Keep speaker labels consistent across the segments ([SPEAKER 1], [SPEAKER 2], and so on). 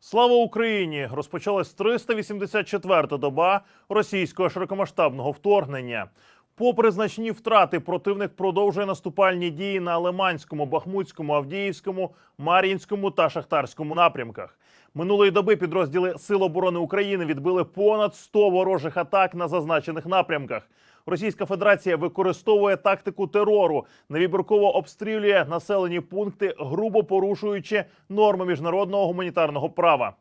[SPEAKER 1] Слава Україні! Розпочалась 384-та доба російського широкомасштабного вторгнення. Попри значні втрати, противник продовжує наступальні дії на Лиманському, Бахмутському, Авдіївському, Мар'їнському та Шахтарському напрямках. Минулої доби підрозділи Сил оборони України відбили понад 100 ворожих атак на зазначених напрямках. Російська Федерація використовує тактику терору, невибірково обстрілює населені пункти, грубо порушуючи норми міжнародного гуманітарного права.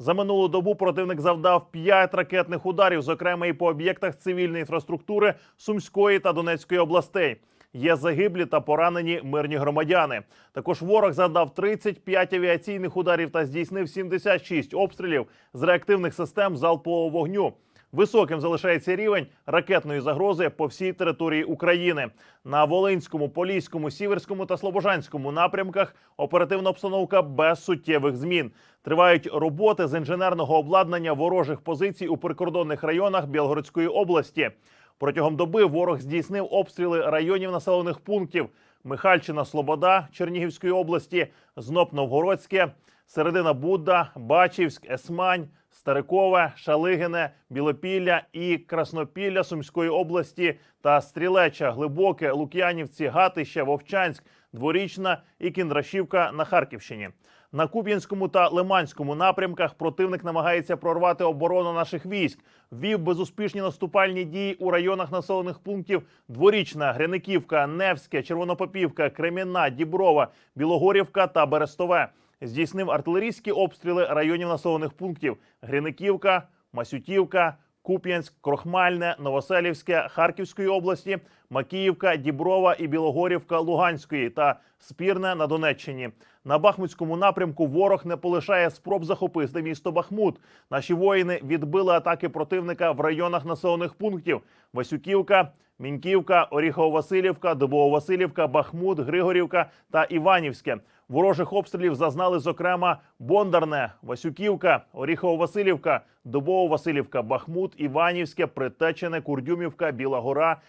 [SPEAKER 1] За минулу добу противник завдав 5 ракетних ударів, зокрема і по об'єктах цивільної інфраструктури Сумської та Донецької областей. Є загиблі та поранені мирні громадяни. Також ворог завдав 35 авіаційних ударів та здійснив 76 обстрілів з реактивних систем залпового вогню. Високим залишається рівень ракетної загрози по всій території України. На Волинському, Поліському, Сіверському та Слобожанському напрямках оперативна обстановка без суттєвих змін. Тривають роботи з інженерного обладнання ворожих позицій у прикордонних районах Білгородської області. Протягом доби ворог здійснив обстріли районів населених пунктів Михальчина, Слобода Чернігівської області, Зноп Новгородське, Середина Будда, Бачівськ, Есмань, Старикове, Шалигине, Білопілля і Краснопілля Сумської області та Стрілеча, Глибоке, Лук'янівці, Гатище, Вовчанськ, Дворічна і Кіндрашівка на Харківщині. На Куп'янському та Лиманському напрямках противник намагається прорвати оборону наших військ. Вів безуспішні наступальні дії у районах населених пунктів Дворічна, Гряниківка, Невське, Червонопопівка, Кремінна, Діброва, Білогорівка та Берестове. Здійснив артилерійські обстріли районів населених пунктів Гриниківка, Масютівка, Куп'янськ, Крохмальне, Новоселівське Харківської області, Макіївка, Діброва і Білогорівка Луганської та Спірне на Донеччині. На Бахмутському напрямку ворог не полишає спроб захопити місто Бахмут. Наші воїни відбили атаки противника в районах населених пунктів: Васюківка, Міньківка, Оріхово-Василівка, Дубово-Василівка, Бахмут, Григорівка та Іванівське. Ворожих обстрілів зазнали, зокрема, Бондарне, Васюківка, Оріхово-Василівка, Дубово-Василівка, Бахмут, Іванівське, Притечене, Курдюмівка, Біла Гора,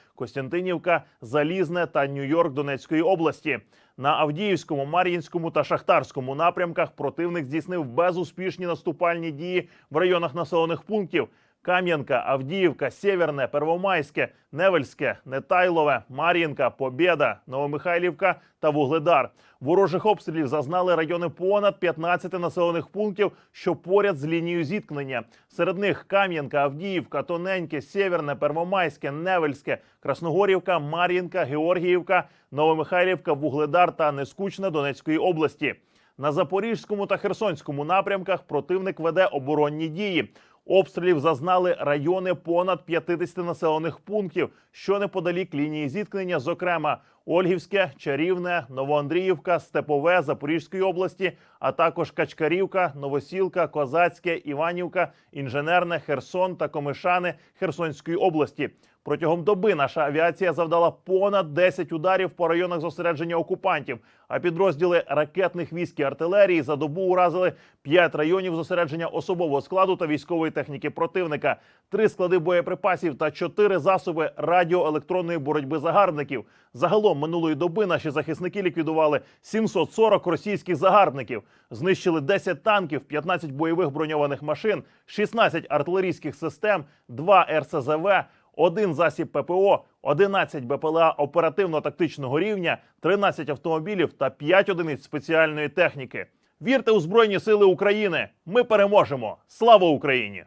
[SPEAKER 1] Костянтинівка, Залізне та Нью-Йорк Донецької області. На Авдіївському, Мар'їнському та Шахтарському напрямках противник здійснив безуспішні наступальні дії в районах населених пунктів. Кам'янка, Авдіївка, Сєвєрне, Первомайське, Невельське, Нетайлове, Мар'їнка, Побєда, Новомихайлівка та Вугледар. Ворожих обстрілів зазнали райони понад 15 населених пунктів, що поряд з лінією зіткнення. Серед них Кам'янка, Авдіївка, Тоненьке, Сєвєрне, Первомайське, Невельське, Красногорівка, Мар'їнка, Георгіївка, Новомихайлівка, Вугледар та Нескучне Донецької області. На Запорізькому та Херсонському напрямках противник веде оборонні дії. Обстрілів зазнали райони понад 50 населених пунктів, що неподалік лінії зіткнення, зокрема Ольгівське, Чарівне, Новоандріївка, Степове Запорізької області, а також Качкарівка, Новосілка, Козацьке, Іванівка, Інженерне, Херсон та Комишани Херсонської області. Протягом доби наша авіація завдала понад 10 ударів по районах зосередження окупантів. А підрозділи ракетних військ і артилерії за добу уразили 5 районів зосередження особового складу та військової техніки противника, 3 склади боєприпасів та 4 засоби радіоелектронної боротьби загарбників. Загалом минулої доби наші захисники ліквідували 740 російських загарбників, знищили 10 танків, 15 бойових броньованих машин, 16 артилерійських систем, 2 РСЗВ один засіб ППО, 11 БПЛА оперативно-тактичного рівня, 13 автомобілів та 5 одиниць спеціальної техніки. Вірте у Збройні Сили України! Ми переможемо! Слава Україні!